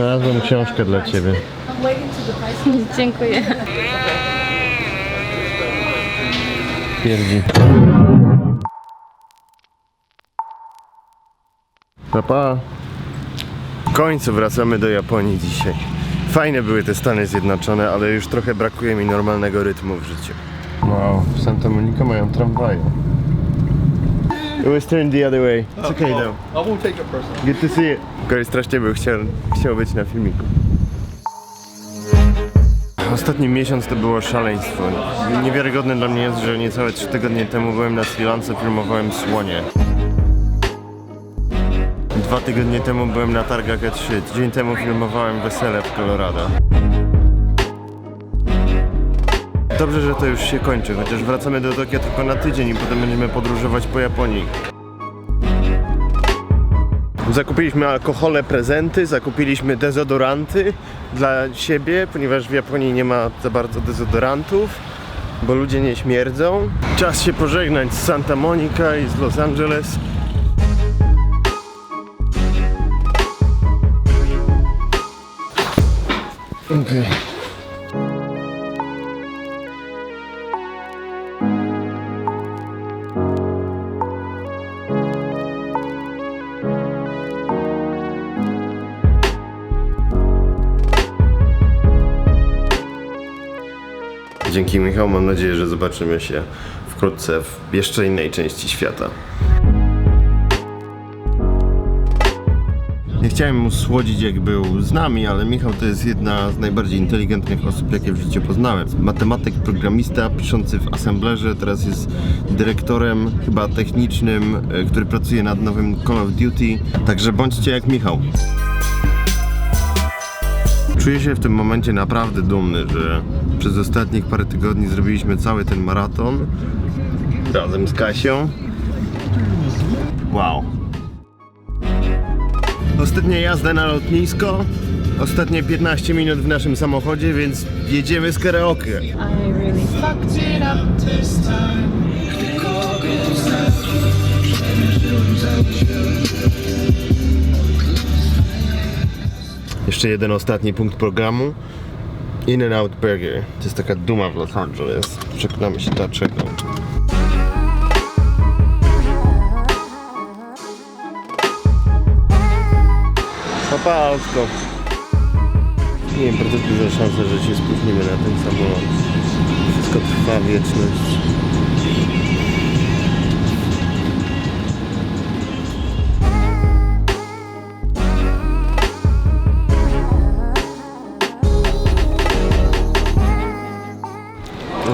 Znalazłem książkę dla ciebie. Dziękuję. Pierdzi. Pa, pa. W końcu wracamy do Japonii dzisiaj. Fajne były te Stany Zjednoczone, ale już trochę brakuje mi normalnego rytmu w życiu. Wow, w Santa Monica mają tramwaje. It was turned the other way. It's okay though. I won't take it personal. Good to see you. Kogoś strasznie był chciał, chciał być na filmiku. Ostatni miesiąc to było szaleństwo. Niewiarygodne dla mnie jest, że niecałe 3 tygodnie temu byłem na Sri Lance, filmowałem słonie. Dwa tygodnie temu byłem na targach E3. Tydzień temu filmowałem wesele w Colorado. Dobrze, że to już się kończy, chociaż wracamy do Tokio tylko na tydzień i potem będziemy podróżować po Japonii. Zakupiliśmy alkohole, prezenty, zakupiliśmy dezodoranty dla siebie, ponieważ w Japonii nie ma za bardzo dezodorantów, bo ludzie nie śmierdzą. Czas się pożegnać z Santa Monica i z Los Angeles. Okej. Dzięki Michał, mam nadzieję, że zobaczymy się wkrótce w jeszcze innej części świata. Nie chciałem mu słodzić jak był z nami, ale Michał to jest jedna z najbardziej inteligentnych osób, jakie w życiu poznałem. Matematyk, programista, piszący w Assemblerze, teraz jest dyrektorem chyba technicznym, e, który pracuje nad nowym Call of Duty. Także bądźcie jak Michał. Czuję się w tym momencie naprawdę dumny, że przez ostatnich parę tygodni zrobiliśmy cały ten maraton razem z Kasią. Wow. Ostatnia jazda na lotnisko, ostatnie 15 minut w naszym samochodzie, więc jedziemy z karaoke. I Jeszcze jeden ostatni punkt programu. In and Out Burger. To jest taka duma w Los Angeles. Przekonamy się dlaczego. Papa autko. Nie wiem, bardzo duża szansa, że się spóźnimy na ten samolot. Wszystko trwa wieczność.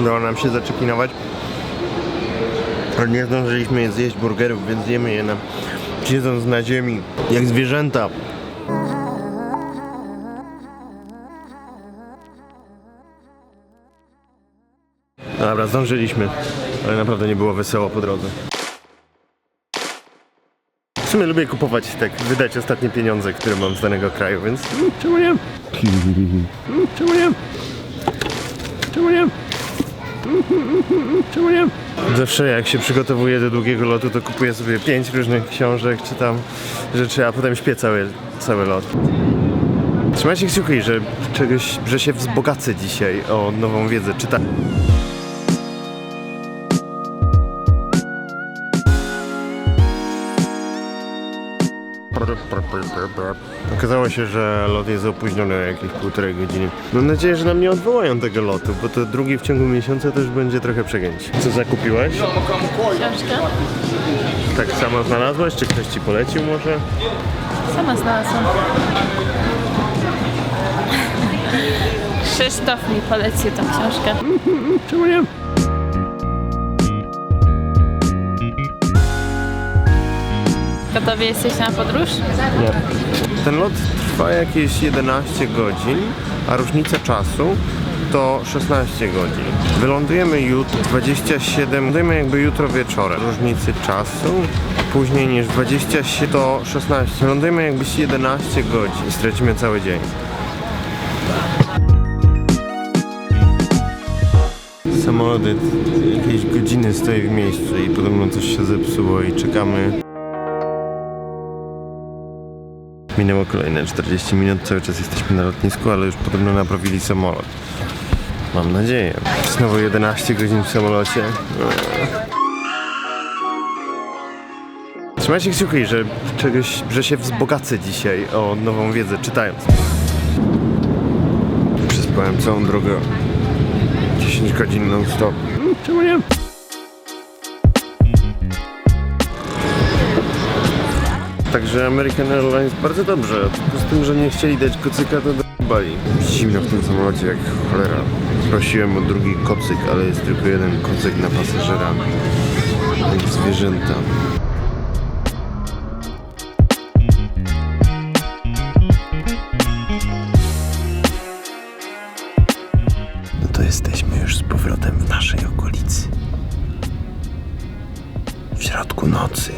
Udało nam się zaczekinować. Nie zdążyliśmy zjeść burgerów, więc jemy je na, siedząc na ziemi, jak zwierzęta. Dobra, zdążyliśmy, ale naprawdę nie było wesoło po drodze. W sumie lubię kupować tak, wydać ostatnie pieniądze, które mam z danego kraju, więc mm, czemu nie? Mm, Czemu nie? Czemu nie? Czemu nie? Zawsze jak się przygotowuję do długiego lotu, to kupuję sobie pięć różnych książek, czytam rzeczy, a potem śpię cały, cały lot. Trzymajcie kciuki, że czegoś, że się wzbogacę dzisiaj o nową wiedzę. Czyta. Okazało się, że lot jest opóźniony o jakieś półtorej godziny. Mam nadzieję, że nam nie odwołają tego lotu, bo to drugi w ciągu miesiąca też będzie trochę przegięć. Co zakupiłeś? Książkę? Tak samo znalazłaś? Czy ktoś ci polecił może? Sama znalazłam. Krzysztof mi polecił tą książkę. Czemu nie? Gotowy jesteś na podróż? Nie. Ten lot trwa jakieś 11 godzin, a różnica czasu to 16 godzin. Wylądujemy jutro 27, wylądujemy jakby jutro wieczorem. Różnicy czasu później niż 27 to 16. Wylądujemy jakby 11 godzin. Stracimy cały dzień. Samolot jakieś godziny stoi w miejscu i podobno coś się zepsuło i czekamy Minęło kolejne 40 minut, cały czas jesteśmy na lotnisku, ale już podobno naprawili samolot. Mam nadzieję. Znowu 11 godzin w samolocie. Trzymajcie kciuki, że czegoś, że się wzbogacę dzisiaj o nową wiedzę czytając. Przespałem całą drogę 10 godzin non stop. Mm, Czemu nie? Także American Airlines bardzo dobrze. Tylko z tym, że nie chcieli dać kocyka, to dbali. Zimno w tym samolocie jak cholera. Prosiłem o drugi kocyk, ale jest tylko jeden kocyk na pasażera. Jak zwierzęta. No to jesteśmy już z powrotem w naszej okolicy. W środku nocy.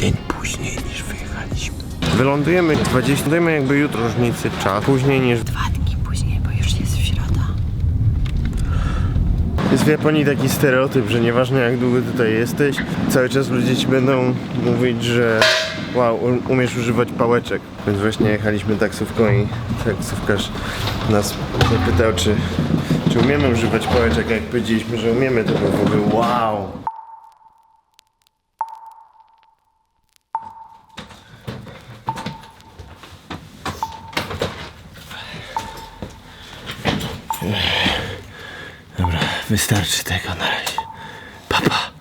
Dzień później niż wyjechaliśmy. Wylądujemy 20, dajmy jakby jutro różnicy czas. Później niż Dwa dni później, bo już jest w środa. Jest w Japonii taki stereotyp, że nieważne jak długo tutaj jesteś, cały czas ludzie ci będą mówić, że wow, um- umiesz używać pałeczek. Więc właśnie jechaliśmy taksówką i taksówkarz nas zapytał, czy, czy umiemy używać pałeczek. Jak powiedzieliśmy, że umiemy, to był w ogóle wow. Dobra, wystarczy tego na razie. Papa.